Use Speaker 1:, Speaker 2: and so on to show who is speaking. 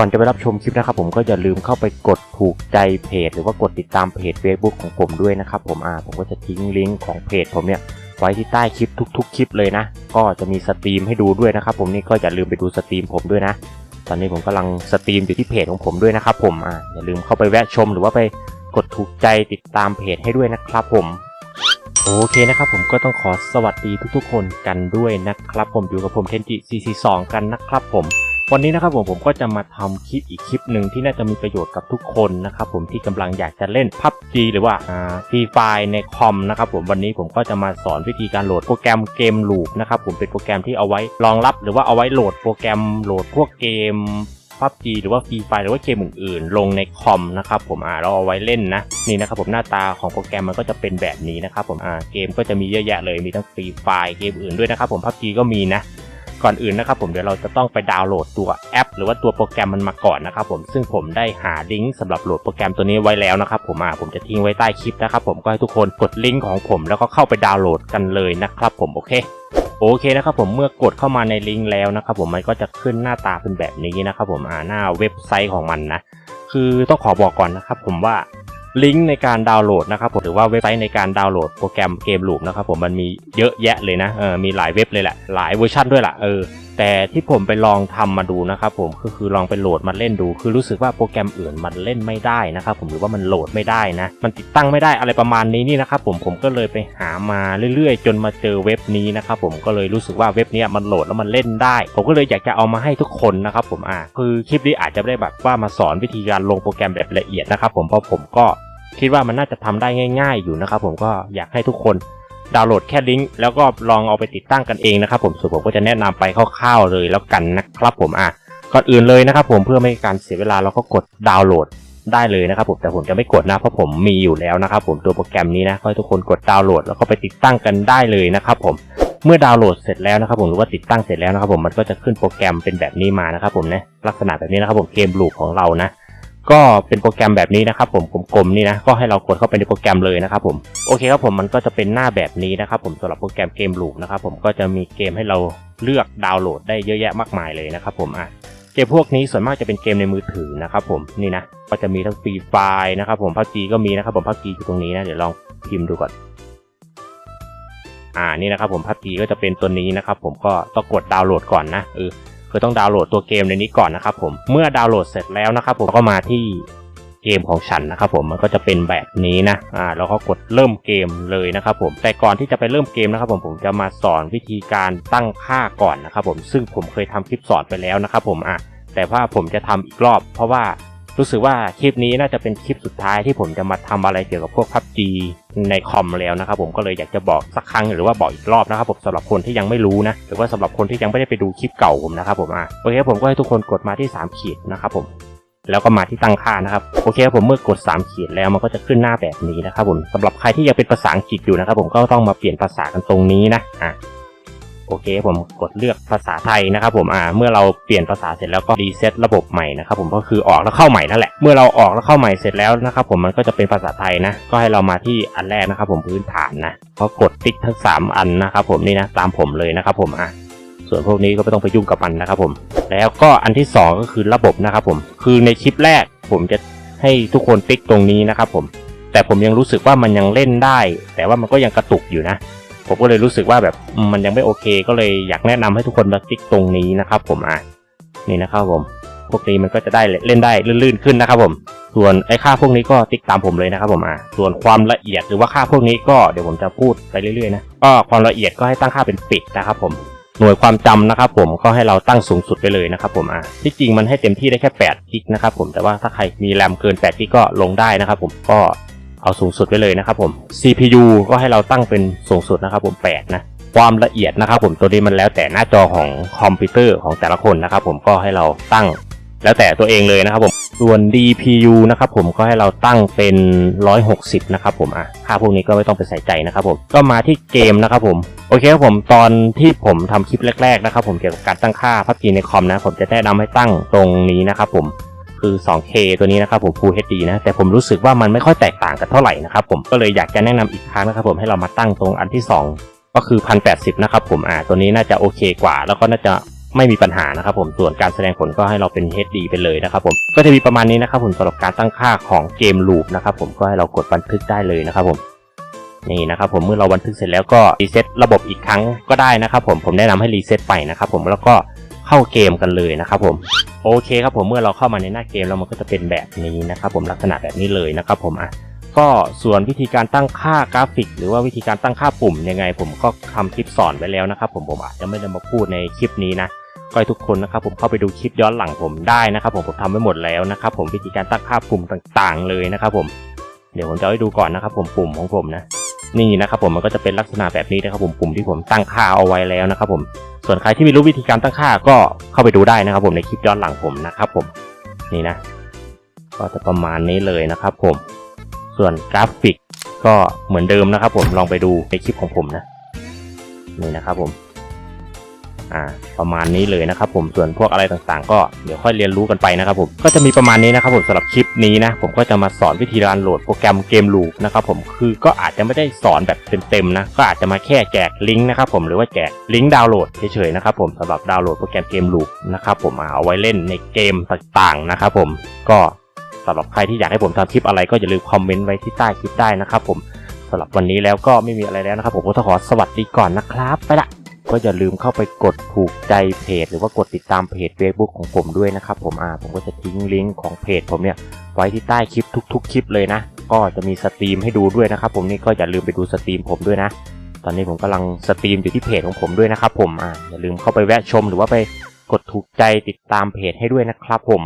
Speaker 1: ก่อนจะไปรับชมคลิปนะครับผมก็อย่าลืมเข้าไปกดถูกใจเพจ หรือว่ากดติดตามเพจ Facebook ของผมด้วยนะครับผมอ่าผมก็จะทิ้งลิงก์ของเพจผมเนี่ยไว้ที่ใต้คลิปทุก ๆ คลิปเลยนะ ก็จะมีสตรีมให้ดูด้วยนะครับผมนี่ก็อย่าลืมไปดูสตรีมผมด้วยนะ ตอนนี้ผมกำลังสตรีมอยู่ที่เพจของผมด้วยนะครับผมอ่าอย่าลืมเข้าไปแวะชมหรือว่าไปกดถูกใจติดตามเพจให้ด้วยนะครับผมโอเคนะครับผมก็ต้องขอสวัสดีทุกๆ คนกันด้วยนะครับผมอยู่กับผมเทนจิ CC2 กันนะครับผม วันนี้นะครับผมผมก็จะมาทำคลิปอีกคลิปหนึ่งที่น่าจะมีประโยชน์กับทุกคนนะครับผมที่กำลังอยากจะเล่น PUBG หรือว่าฟรีไฟในคอมนะครับผมวันนี้ผมก็จะมาสอนวิธีการโหลดโปรแกรมเกมลูปนะครับผมเป็นโปรแกรมที่เอาไว้รองรับ หรือว่าเอาไว้โหลดโปรแกรมโหลดพวกเกม PUBG หรือว่าฟรีไฟหรือว่าเกมอื่นๆ ลงในคอมนะครับผมอ่าเราเอาไว้เล่นนะนี่นะครับผมหน้าตาของโปรแกรมมันก็จะเป็นแบบนี้นะครับผมอ่าเกมก็จะมีเยอะแยะเลยมีทั้งฟรีไฟเกมอื่นด้วยนะครับผม PUBG ก็มีนะ ก่อนอื่นนะครับผมเดี๋ยวเราจะต้องไปดาวน์โหลดตัวแอป หรือว่าตัวโปรแกรมมันมาก่อนนะครับผมซึ่งผมได้หาลิงก์สำหรับโหลดโปรแกรมตัวนี้ไว้แล้วนะครับผมอ่าผมจะทิ้งไว้ใต้คลิปนะครับผมก็ให้ทุกคนกดลิงก์ของผมแล้วก็เข้าไปดาวน์โหลดกันเลยนะครับผมโอเคโอเคนะครับผมเมื่อกดเข้ามาในลิงก์แล้วนะครับผมมันก็จะขึ้นหน้าตาเป็นแบบนี้นะครับผมอ่าหน้าเว็บไซต์ของมันนะคือต้องขอบอกก่อนนะครับผมว่า ลิงก์ในการดาวน์โหลดนะครับผมหรือว่าเว็บไซต์ในการดาวน์โหลดโปรแกรมเกมลูปนะครับผมมันมีเยอะแยะเลยนะเออมีหลายเว็บเลยแหละหลายเวอร์ชันด้วยล่ะเออ แต่ที่ผมไปลองทำมาดูนะครับผมก็คือลองไปโหลดมาเล่นดู คือรู้สึกว่าโปรแกรมอื่นมันเล่นไม่ได้นะครับผมหรือว่ามันโหลดไม่ได้นะ มันติดตั้งไม่ได้อะไรประมาณนี้นี่นะครับผมผมก็เลยไปหามาเรื่อยๆ จนมาเจอเว็บนี้นะครับผมก็เลยรู้สึกว่าเว็บนี้มันโหลดแล้วมันเล่นได้ ผมก็เลยอยากจะเอามาให้ทุกคนนะครับผมอ่าคือคลิปนี้อาจจะไได้แบบว่ามาสอนวิธีการลงโปรแกรมแบบละเอียดนะครับผมเพราะผมก็คิดว่ามันน่าจะทำได้ง่าย ๆ อยู่นะครับผมก็อยากให้ทุกคน ดาวน์โหลดแค่ลิงก์แล้วก็ลองเอาไปติดตั้งกันเองนะครับผมส่วนผมก็จะแนะนำไปคร่าวๆเลยแล้วกันนะครับผมอะก่อนอื่นเลยนะครับผมเพื่อไม่ให้การเสียเวลาเราก็กดดาวน์โหลดได้เลยนะครับผมแต่ผมจะไม่กดนะเพราะผมมีอยู่แล้วนะครับผมตัวโปรแกรมนี้นะก็ให้ทุกคนกดดาวน์โหลดแล้วก็ไปติดตั้งกันได้เลยนะครับผมเมื่อดาวน์โหลดเสร็จแล้วนะครับผมหรือว่าติดตั้งเสร็จแล้วนะครับผมมันก็จะขึ้นโปรแกรมเป็นแบบนี้มานะครับผมนะลักษณะแบบนี้นะครับผมเกมลูปของเรานะ ก็เป็นโปรแกรมแบบนี้นะครับผมกลมๆนี่นะก็ให้เรากดเข้าไปในโปรแกรมเลยนะครับผมโอเคครับผมมันก็จะเป็นหน้าแบบนี้นะครับผมสำหรับโปรแกรมเกมลูปนะครับผมก็จะมีเกมให้เราเลือกดาวน์โหลดได้เยอะแยะมากมายเลยนะครับผมอะเกมพวกนี้ส่วนมากจะเป็นเกมในมือถือนะครับผมนี่นะก็จะมีทั้งฟรีไฟนะครับผมพับจีก็มีนะครับผมพับจีอยู่ตรงนี้นะเดี๋ยวลองพิมพ์ดูก่อนอ่านี่นะครับผมพับจีก็จะเป็นตัวนี้นะครับผมก็ต้องกดดาวน์โหลดก่อนนะเออ คือต้องดาวน์โหลดตัวเกมในนี้ก่อนนะครับผมเมื่อดาวน์โหลดเสร็จแล้วนะครับผมก็มาที่เกมของฉันนะครับผมมันก็จะเป็นแบบนี้นะอ่าเราก็กดเริ่มเกมเลยนะครับผมแต่ก่อนที่จะไปเริ่มเกมนะครับผมผมจะมาสอนวิธีการตั้งค่าก่อนนะครับผมซึ่งผมเคยทำคลิปสอนไปแล้วนะครับผมอะแต่ว่าผมจะทำอีกรอบ เพราะว่า รู้สึกว่าคลิปนี้น่าจะเป็นคลิปสุดท้ายที่ผมจะมาทำอะไรเกี่ยวกับพวก PUBG ในคอมแล้วนะครับผมก็เลยอยากจะบอกสักครั้งหรือว่าบอกอีกรอบนะครับผมสำหรับคนที่ยังไม่รู้นะหรือว่าสำหรับคนที่ยังไม่ได้ไปดูคลิปเก่าผมนะครับผมอะโอเคผมก็ให้ทุกคนกดมาที่3ขีดนะครับผมแล้วก็มาที่ตั้งค่านะครับโอเคครับผมเมื่อกด3ขีดแล้วมันก็จะขึ้นหน้าแบบนี้นะครับผมสำหรับใครที่ยังเป็นภาษาอังกฤษอยู่นะครับผมก็ต้องมาเปลี่ยนภาษากันตรงนี้นะอะ โอเคผมกดเลือกภาษาไทยนะครับผมอ่าเมื่อเราเปลี่ยนภาษาเสร็จแล้วก็รีเซ็ตระบบใหม่นะครับผมก็คือออกแล้วเข้าใหม่นั่นแหละเมื่อเราออกแล้วเข้าใหม่เสร็จแล้วนะครับผมมันก็จะเป็นภาษาไทยนะ ก็ให้เรามาที่อันแรกนะครับผมพื้นฐานนะก็กดติ๊กทั้ง 3 อันนะครับผมนี่นะตามผมเลยนะครับผมอะส่วนพวกนี้ก็ไม่ต้องไปยุ่งกับมันนะครับผม แล้วก็อันที่ 2 ก็คือระบบนะครับผม คือในคลิปแรกผมจะให้ทุกคนติ๊กตรงนี้นะครับผม แต่ผมยังรู้สึกว่ามันยังเล่นได้ แต่ว่ามันก็ยังกระตุกอยู่นะ ผมก็เลยรู้สึกว่าแบบอืมมันยังไม่โอเค ก็เลยอยากแนะนำให้ทุกคนมาติ๊กตรงนี้นะครับ ผมอะนี่นะครับผม พวกนี้มันก็จะได้เล่นได้ลื่นๆขึ้นนะครับผม ส่วนไอ้ค่าพวกนี้ก็ติ๊กตามผมเลยนะครับผมอะส่วนความละเอียดหรือว่าค่าพวกนี้ก็เดี๋ยวผมจะพูดไปเรื่อยๆนะก็ความละเอียดก็ให้ตั้งค่าเป็นปิดนะครับผมหน่วยความจำนะครับผมก็ให้เราตั้งสูงสุดไปเลยนะครับผมอะที่จริงมันให้เต็มที่ได้แค่8กิกนะครับผมแต่ว่าถ้าใครมีแรมเกิน8กิกก็ลงได้นะครับผมก็ เอาสูงสุดไปเลยนะครับผม CPU ก็ให้เราตั้งเป็นสูงสุดนะครับผม8นะความละเอียดนะครับผมตัวนี้มันแล้วแต่หน้าจอของคอมพิวเตอร์ของแต่ละคนนะครับผมก็ให้เราตั้งแล้วแต่ตัวเองเลยนะครับผมส่วน DPU นะครับผมก็ให้เราตั้งเป็น 160 นะครับผมอะค่าพวกนี้ก็ไม่ต้องไปใส่ใจนะครับผมก็มาที่เกมนะครับผมโอเคครับผมตอนที่ผมทำคลิปแรกๆนะครับผมเกี่ยวกับการตั้งค่าพับจีในคอมนะผมจะแนะนำให้ตั้งตรงนี้นะครับผม คือ 2K ตัวนี้นะครับผม Full HD นะ แต่ผมรู้สึกว่ามันไม่ค่อยแตกต่างกันเท่าไหร่นะครับผม ก็เลยอยากจะแนะนำอีกครั้งนะครับผมให้เรามาตั้งตรงอันที่ 2 ก็คือ 1080 นะครับผม อ่า ตัวนี้น่าจะโอเคกว่า แล้วก็น่าจะไม่มีปัญหานะครับผม ส่วนการแสดงผลก็ให้เราเป็น HD ไปเลยนะครับผม ก็จะมีประมาณนี้นะครับผมสำหรับการตั้งค่าของเกมลูปนะครับผม ก็ให้เรากดบันทึกได้เลยนะครับผมนี่นะครับผมเมื่อเราบันทึกเสร็จแล้วก็รีเซ็ตระบบอีกครั้งก็ได้นะครับผมผมแนะนำให้รีเซ็ตไปนะครับผมแล้วก็ เข้าเกมกันเลยนะครับผมโอเคครับผมเมื่อเราเข้ามาในหน้าเกมแล้วมันก็จะเป็นแบบนี้นะครับผมลักษณะแบบนี้เลยนะครับผมอะก็ส่วนวิธีการตั้งค่ากราฟิก หรือว่าวิธีการตั้งค่าปุ่มยังไง ผมก็ทำคลิปสอนไว้แล้วนะครับผมผมอาจจะไม่ได้มาพูดในคลิปนี้นะก็ให้ทุกคนนะครับผมเข้าไปดูคลิปย้อนหลังผมได้นะครับผมผมทำไว้หมดแล้วนะครับผมวิธีการตั้งค่าปุ่มต่างๆ เลยนะครับผมเดี๋ยวผมจะให้ดูก่อนนะครับผมปุ่มของผมนะ นี่นะครับผมมันก็จะเป็นลักษณะแบบนี้นะครับผมปุ่มที่ผมตั้งค่าเอาไว้แล้วนะครับผมส่วนใครที่ไม่รู้วิธีการตั้งค่าก็เข้าไปดูได้นะครับผมในคลิปย้อนหลังผมนะครับผมนี่นะ ก็จะประมาณนี้เลยนะครับผม ส่วนกราฟิกก็เหมือนเดิมนะครับผมลองไปดูในคลิปของผมนะนี่นะครับผม อ่าประมาณนี้เลยนะครับผมส่วนพวกอะไรต่างๆ ก็เดี๋ยวค่อยเรียนรู้กันไปนะครับผมก็จะมีประมาณนี้นะครับผมสำหรับคลิปนี้นะผมก็จะมาสอนวิธีการโหลดโปรแกรมเกมลูปนะครับผมคือก็อาจจะไม่ได้สอนแบบเต็มๆนะก็อาจจะมาแค่แจกลิงก์นะครับผมหรือว่าแจกลิงก์ดาวน์โหลดเฉยๆนะครับผมสำหรับดาวน์โหลดโปรแกรมเกมลูปนะครับผมเอาไว้เล่นในเกมต่างๆนะครับผมก็สำหรับใครที่อยากให้ผมทำคลิปอะไรก็อย่าลืมคอมเมนต์ไว้ที่ใต้คลิปได้นะครับผมสำหรับวันนี้แล้วก็ไม่มีอะไรแล้วนะครับผมก็ต้องขอสวัสดีก่อนนะครับ ไปละ ก็อย่าลืมเข้าไปกดถูกใจเพจ หรือว่ากดติดตามเพจ Facebook ของผมด้วยนะครับผมอ่าผมก็จะทิ้งลิงก์ของเพจผมเนี่ยไว้ที่ใต้คลิปทุก ๆ คลิปเลยนะ ก็จะมีสตรีมให้ดูด้วยนะครับผมนี่ก็อย่าลืมไปดูสตรีมผมด้วยนะ ตอนนี้ผมกำลังสตรีมอยู่ที่เพจของผมด้วยนะครับผมอ่าอย่าลืมเข้าไปแวะชมหรือว่าไปกดถูกใจติดตามเพจให้ด้วยนะครับผม